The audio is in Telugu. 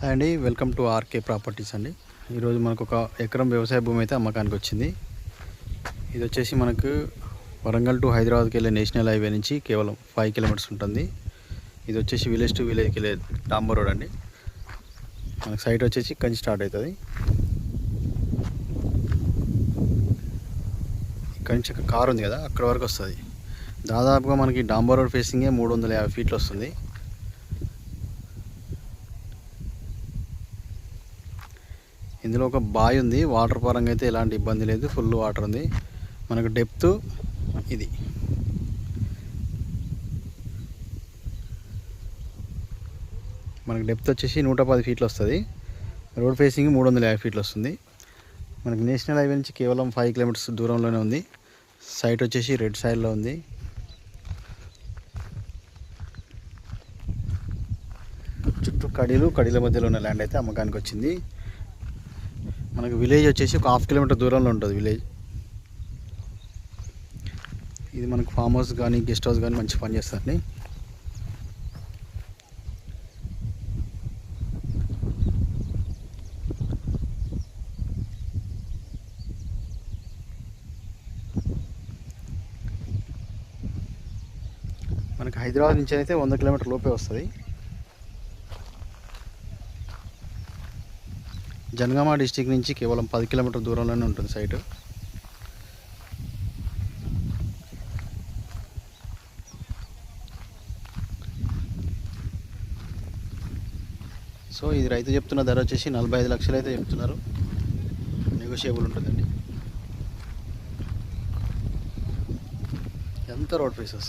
హాయ్ అండి వెల్కమ్ టు ఆర్కే ప్రాపర్టీస్ అండి. ఈరోజు మనకు ఒక ఎకరం వ్యవసాయ భూమి అయితే అమ్మకానికి వచ్చింది. ఇది వచ్చేసి మనకు వరంగల్ టు హైదరాబాద్కి వెళ్ళే నేషనల్ హైవే నుంచి కేవలం ఫైవ్ కిలోమీటర్స్ ఉంటుంది. ఇది వచ్చేసి విలేజ్ టు విలేజ్కి వెళ్ళే డాంబర్ రోడ్ అండి. మనకు సైట్ వచ్చేసి కంచి స్టార్ట్ అవుతుంది. కంచి కారు ఉంది కదా అక్కడ వరకు వస్తుంది. దాదాపుగా మనకి డాంబర్ రోడ్ ఫేసింగే మూడు వందల యాభై ఫీట్లు వస్తుంది. ఇందులో ఒక బాయ్ ఉంది. వాటర్ పరంగా అయితే ఎలాంటి ఇబ్బంది లేదు. ఫుల్ వాటర్ ఉంది. మనకు డెప్త్ ఇది. మనకు డెప్త్ వచ్చేసి నూట పది ఫీట్లు వస్తుంది. రోడ్ ఫేసింగ్ మూడు వందల యాభై ఫీట్లు వస్తుంది. మనకి నేషనల్ హైవే నుంచి కేవలం ఫైవ్ కిలోమీటర్స్ దూరంలోనే ఉంది. సైట్ వచ్చేసి రెడ్ సైడ్లో ఉంది. చుట్టూ కడీలు కడీల మధ్యలో ఉన్న ల్యాండ్ అయితే అమ్మకానికి వచ్చింది. మనకు విలేజ్ వచ్చేసి ఒక హాఫ్ కిలోమీటర్ దూరంలో ఉంటుంది విలేజ్. ఇది మనకు ఫామ్ హౌస్ కానీ గెస్ట్ హౌస్ కానీ మంచి పని చేస్తుంది మనకి హైదరాబాద్ నుంచి అయితే వంద కిలోమీటర్ లోపే వస్తుంది. జనగామ డిస్టిక్ నుంచి కేవలం పది కిలోమీటర్ దూరంలోనే ఉంటుంది సైట్. సో ఇది రైతు చెప్తున్న ధర వచ్చేసి నలభై ఐదు లక్షలు అయితే చెప్తున్నారు. నెగోషియబుల్ ఉంటుందండి. ఎంత రోడ్ ప్రైసెస్